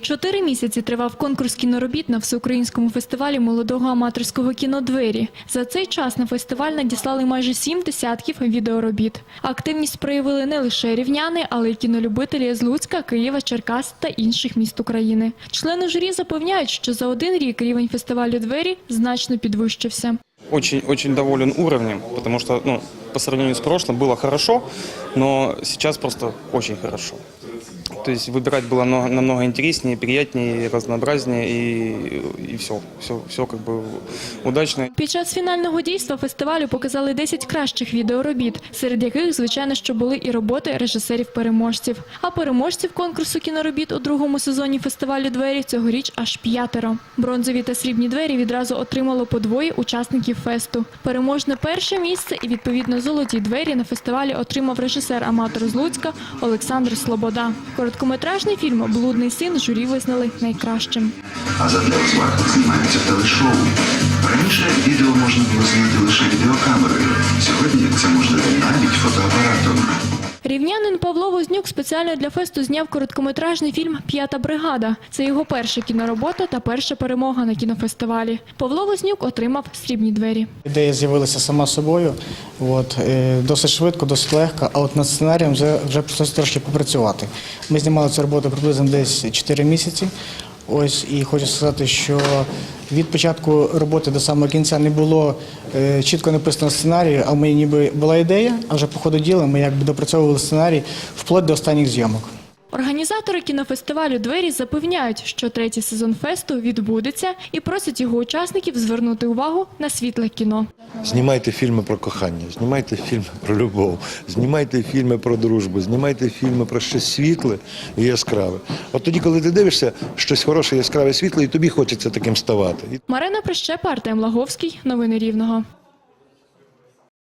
Чотири місяці тривав конкурс кіноробіт на всеукраїнському фестивалі молодого аматорського кіно «Двері». За цей час на фестиваль надіслали майже сім десятків відеоробіт. Активність проявили не лише рівняни, але й кінолюбителі з Луцька, Києва, Черкас та інших міст України. Члени журі запевняють, що за один рік рівень фестивалю «Двері» значно підвищився. Очень, очень доволен уровнем, потому что, ну, по сравнению с прошлым было хорошо, но сейчас просто очень хорошо. То есть выбирать было но- намного интереснее, приятнее, разнообразнее и, и все, все, все как бы удачно. Під час фінального дійства фестивалю показали 10 кращих відеоробіт, серед яких, звичайно, що були і роботи режисерів-переможців. А переможців конкурсу кіноробіт у другому сезоні фестивалю «Двері» цьогоріч аж п'ятеро. Бронзові та срібні двері відразу отримало по двоє учасників фесту. Переможне перше місце і, відповідно, золоті двері на фестивалі отримав режисер-аматор з Луцька Олександр Слобода. Короткометражний фільм «Блудний син» журі визнали найкращим. а задля розваг знімається телешоу. Павло спеціально для фесту зняв короткометражний фільм П'ята бригада. Це його перша кіноробота та перша перемога на кінофестивалі. Павло Вознюк отримав срібні двері. Ідея з'явилася сама собою, от, е, досить швидко, досить легко, а от над сценарієм вже, вже трошки попрацювати. Ми знімали цю роботу приблизно десь 4 місяці. Ось і хочу сказати, що від початку роботи до самого кінця не було е, чітко написано сценарію, а в мене ніби була ідея, а вже по ходу діла ми якби допрацьовували сценарій вплоть до останніх зйомок. Організатори кінофестивалю Двері запевняють, що третій сезон фесту відбудеться і просять його учасників звернути увагу на світле кіно. Знімайте фільми про кохання, знімайте фільми про любов, знімайте фільми про дружбу, знімайте фільми про щось світле і яскраве. От тоді, коли ти дивишся щось хороше, яскраве, світле, і тобі хочеться таким ставати. Марина Прищепа, Артем Лаговський. Новини Рівного.